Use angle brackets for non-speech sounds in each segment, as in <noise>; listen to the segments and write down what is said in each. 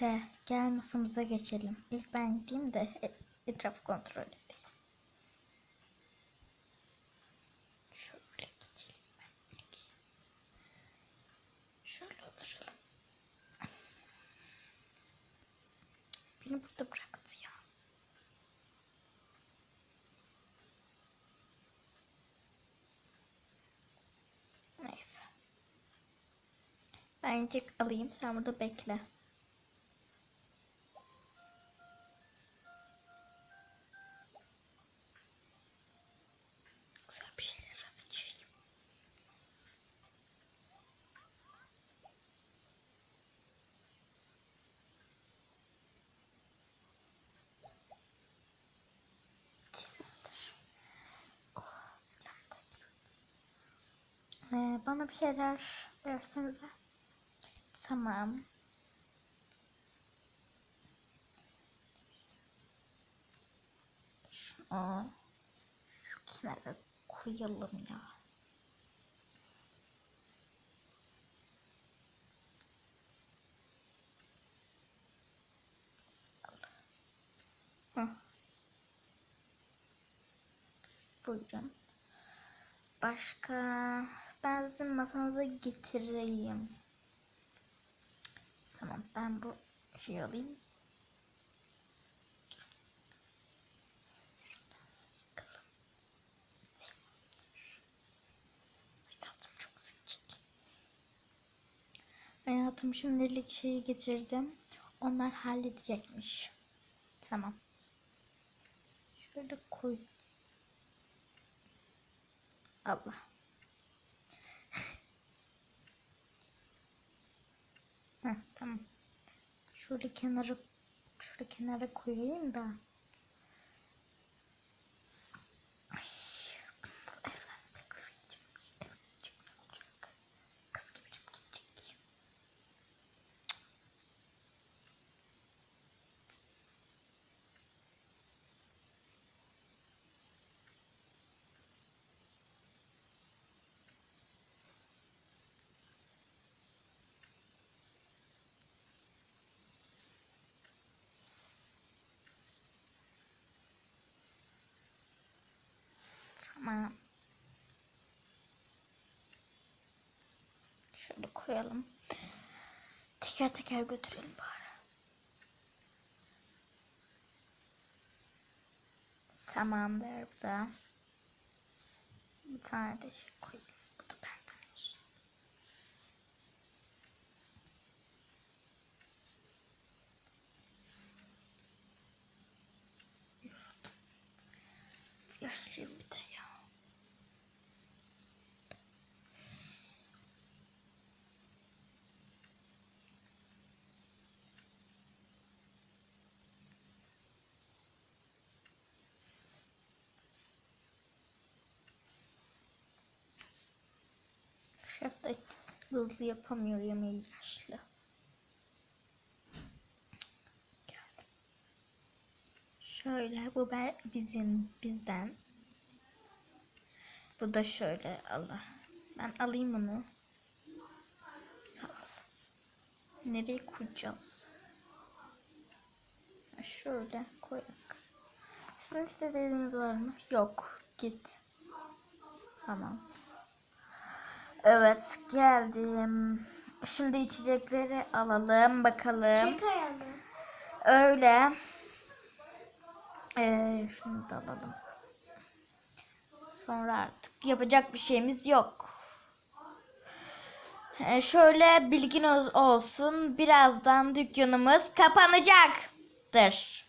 Neyse gel masamıza geçelim. İlk ben gideyim de e- etraf kontrol edeyim. Şöyle geçelim. Şöyle oturalım. Beni burada bıraktı ya. Neyse. Ben yiyecek alayım. Sen burada bekle. Ee, bana bir şeyler versenize. Tamam. Şunu şu kenara koyalım ya. Hı. Buyurun. Başka ben sizin masanıza getireyim. Tamam ben bu şeyi alayım. Hayatım şimdilik şeyi getirdim. Onlar halledecekmiş. Tamam. Şöyle koy. Allah. Heh, tamam. Şöyle kenara şöyle kenara koyayım da. Ay, bunu efsane dekorayacağım. Evet, çok olacak. Kız gibi gidecek. Tamam. Şöyle koyalım. Teker teker götürelim bari. Tamamdır bu da. Bir tane de şey koyayım. Bu da benden olsun. Yoruldum. De hızlı yapamıyor yemeği yaşlı. Şöyle bu ben bizim bizden. Bu da şöyle Allah. Ben alayım bunu. Sağ ol. Nereye koyacağız? Ha, Şöyle koyak. Sizin istediğiniz var mı? Yok. Git. Tamam. Evet geldim. Şimdi içecekleri alalım bakalım. Çek ayağını. Öyle. Ee, şunu da alalım. Sonra artık yapacak bir şeyimiz yok. Ee, şöyle bilgin ol- olsun. Birazdan dükkanımız kapanacaktır.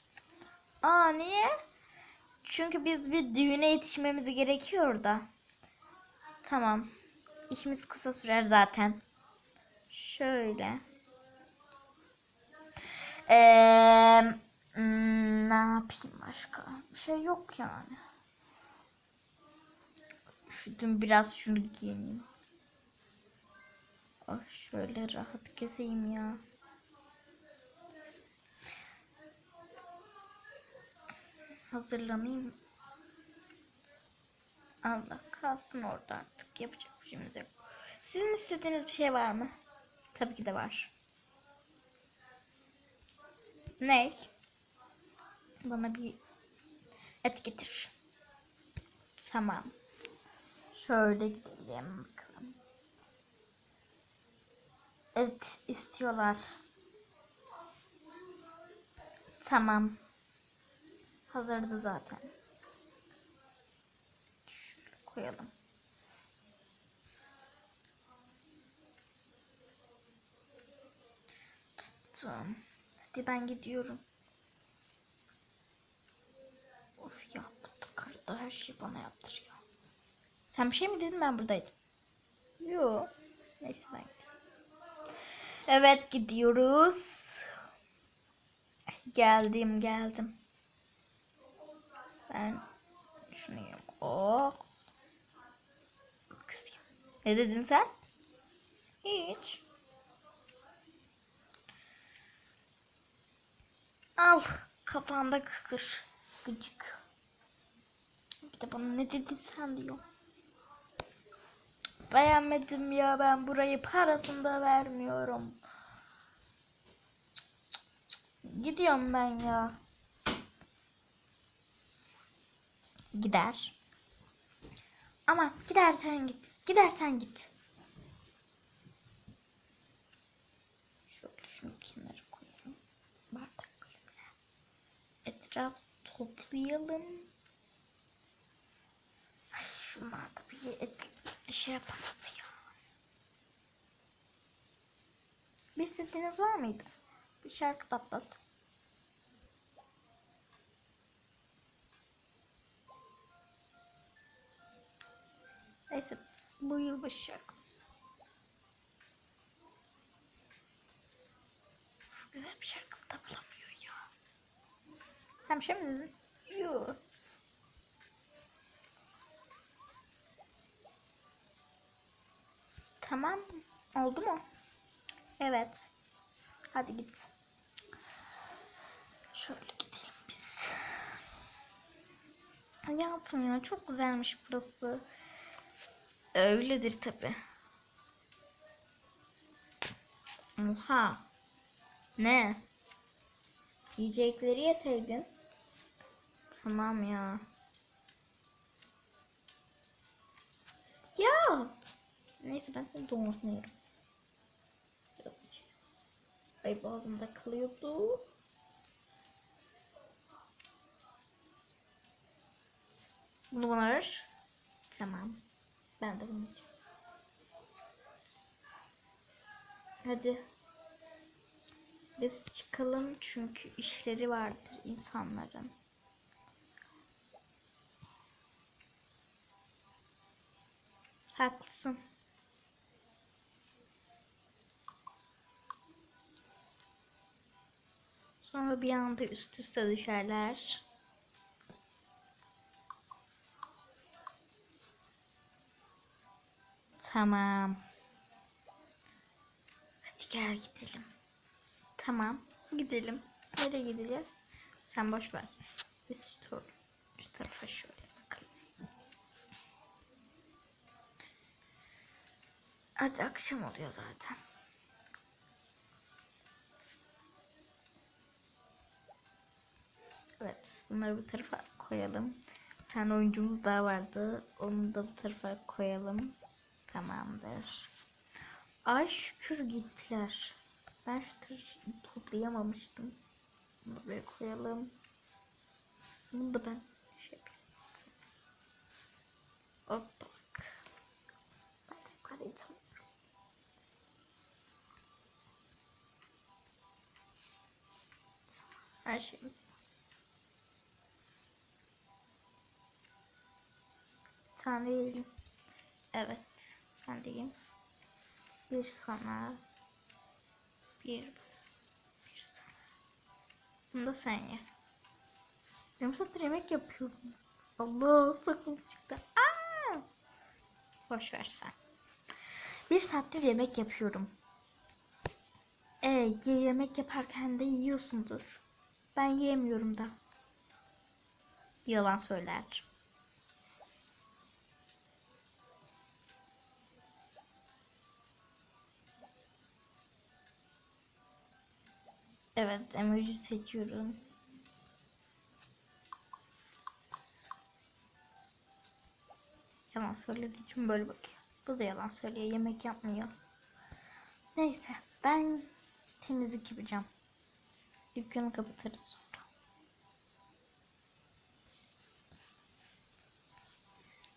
Aa niye? Çünkü biz bir düğüne yetişmemiz gerekiyor da. Tamam. İşimiz kısa sürer zaten. Şöyle. Ee, ne yapayım başka? Bir şey yok yani. Üşüdüm biraz şunu giyineyim. Ah şöyle rahat gezeyim ya. Hazırlanayım. Allah kalsın orada artık yapacak yok. Sizin istediğiniz bir şey var mı? Tabii ki de var. Ne? Bana bir et getir. Tamam. Şöyle gidelim bakalım. Et istiyorlar. Tamam. Hazırdı zaten. Şöyle koyalım. Tuttum. Hadi ben gidiyorum. Of ya da her şeyi bana yaptırıyor. Sen bir şey mi dedin ben buradaydım. Yo. Neyse ben gideyim. Evet gidiyoruz. Geldim geldim. Ben şunu yiyeyim. Oh. Ne dedin sen? Hiç. Al kafanda kıkır. Gıcık. Bir de bana ne dedin sen diyor. Beğenmedim ya ben burayı parasını da vermiyorum. Gidiyorum ben ya. Gider. Ama gidersen git. Gidersen git. Şöyle şunu kenara koyalım. Bardak bölümüne. Etraf toplayalım. Ay şunlar da bir şey yaparız ya. Bir istediğiniz var mıydı? Bir şarkı patlat. Neyse bu yılbaşı şarkımız. Şu güzel bir şarkı da bulamıyor ya. Bir şey mi dedin? Tamam. Oldu mu? Evet. Hadi git. Şöyle gidelim biz. Hayatım ya çok güzelmiş burası. Öyledir tabi. Oha. Ne? Yiyecekleri yeseydin. Tamam ya. Ya. Neyse ben dolmasını yerim. Biraz içelim. Ay boğazımda kalıyordu. Bunu bana ver. Tamam. Ben de bunu yiyeceğim. Hadi. Biz çıkalım çünkü işleri vardır insanların. Haklısın. Sonra bir anda üst üste düşerler. Tamam. Hadi gel gidelim. Tamam. Gidelim. Nereye gideceğiz? Sen boş ver. Biz şu, şu tarafa şöyle Hadi akşam oluyor zaten. Evet, bunları bu tarafa koyalım. Bir tane oyuncumuz daha vardı. Onu da bu tarafa koyalım. Tamamdır. Ay şükür gittiler. Ben şu toplayamamıştım. Bunu buraya koyalım. Bunu da ben şeyimiz. Tane yiyelim. Evet. Ben deyim. Bir sana. Bir. Bir sana. Bunu da sen ye. Yarım saattir yemek yapıyorum. Allah sakın çıktı. Aa! Boş ver sen. Bir saattir yemek yapıyorum. E, ye- yemek yaparken de yiyorsundur. Ben yiyemiyorum da. Yalan söyler. Evet emoji seçiyorum. Yalan söylediği için böyle bakıyor. Bu da yalan söylüyor. Yemek yapmıyor. Neyse ben temizlik yapacağım. Dükkanı kapatırız sonra.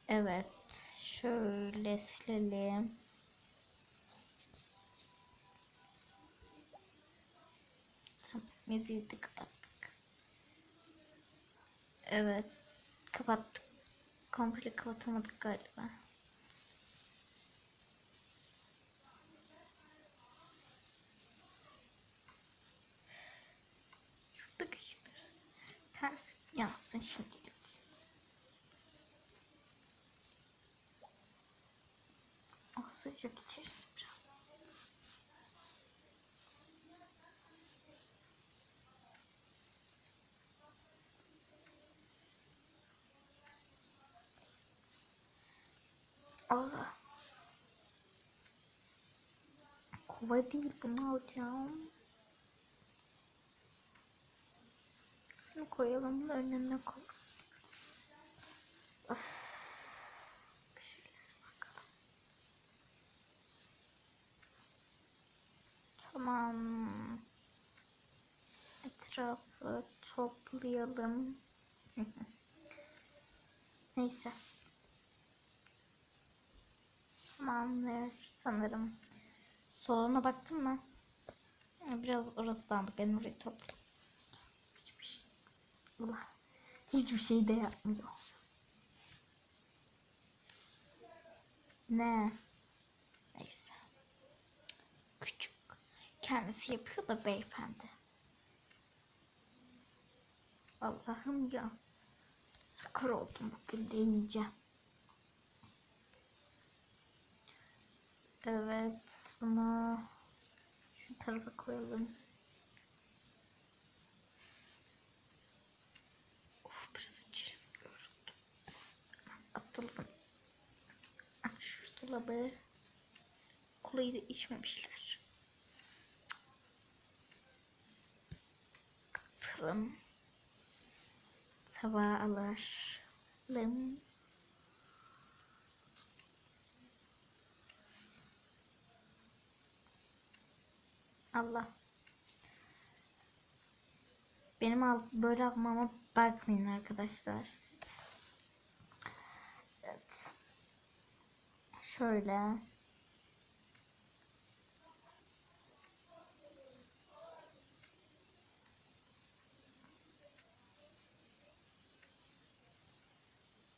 Evet. Şöyle silelim. Müziği de kapattık. Evet. Kapattık. Komple kapatamadık galiba. O sıcak içerisi biraz. Allah. Kova değil bunu alacağım. Şunu koyalım da önüne koy. Of. Bir şeylere bakalım. Tamam. Etrafı toplayalım. <laughs> Neyse. Tamamdır sanırım. Soluna baktın mı? Biraz orası dağınık. Ben orayı toplayayım. Hiçbir şey. Allah. Hiçbir şey de yapmıyor. Ne? Neyse. Küçük. Kendisi yapıyor da beyefendi. Allah'ım ya. Sakar oldum bugün de iyice. Evet, bunu şu tarafa koyalım. Of, biraz içerim yoruldum. Dolabını. Aç şu dolabı. Kolayı da içmemişler. Katalım. Tabağa alalım. Allah. Benim al böyle almama bakmayın arkadaşlar siz. Evet. Şöyle.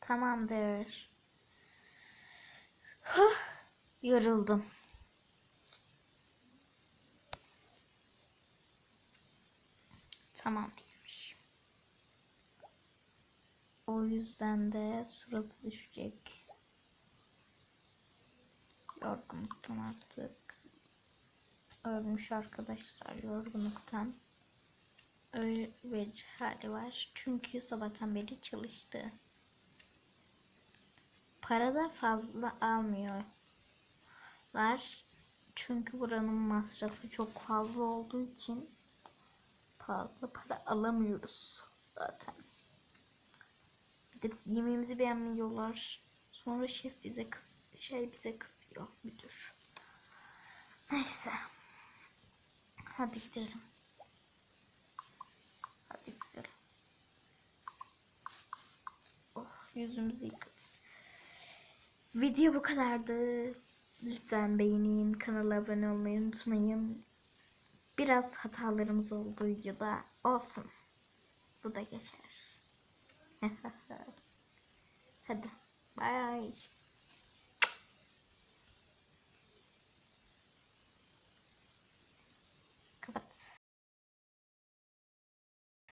Tamamdır. Huh, yoruldum. Tamam değilmiş. O yüzden de suratı düşecek. Yorgunluktan artık. Ölmüş arkadaşlar yorgunluktan. Öyle bir hali var. Çünkü sabahtan beri çalıştı. Para da fazla almıyorlar. Çünkü buranın masrafı çok fazla olduğu için fazla para alamıyoruz zaten. Bir de yemeğimizi beğenmiyorlar. Sonra şef bize kız şey bize kızıyor müdür. Neyse. Hadi gidelim. Hadi gidelim. Oh yüzümüzü yıkadık. Video bu kadardı. Lütfen beğenin, kanala abone olmayı unutmayın. Biraz hatalarımız oldu videoda. Olsun. Bu da geçer. <laughs> Hadi. Bye.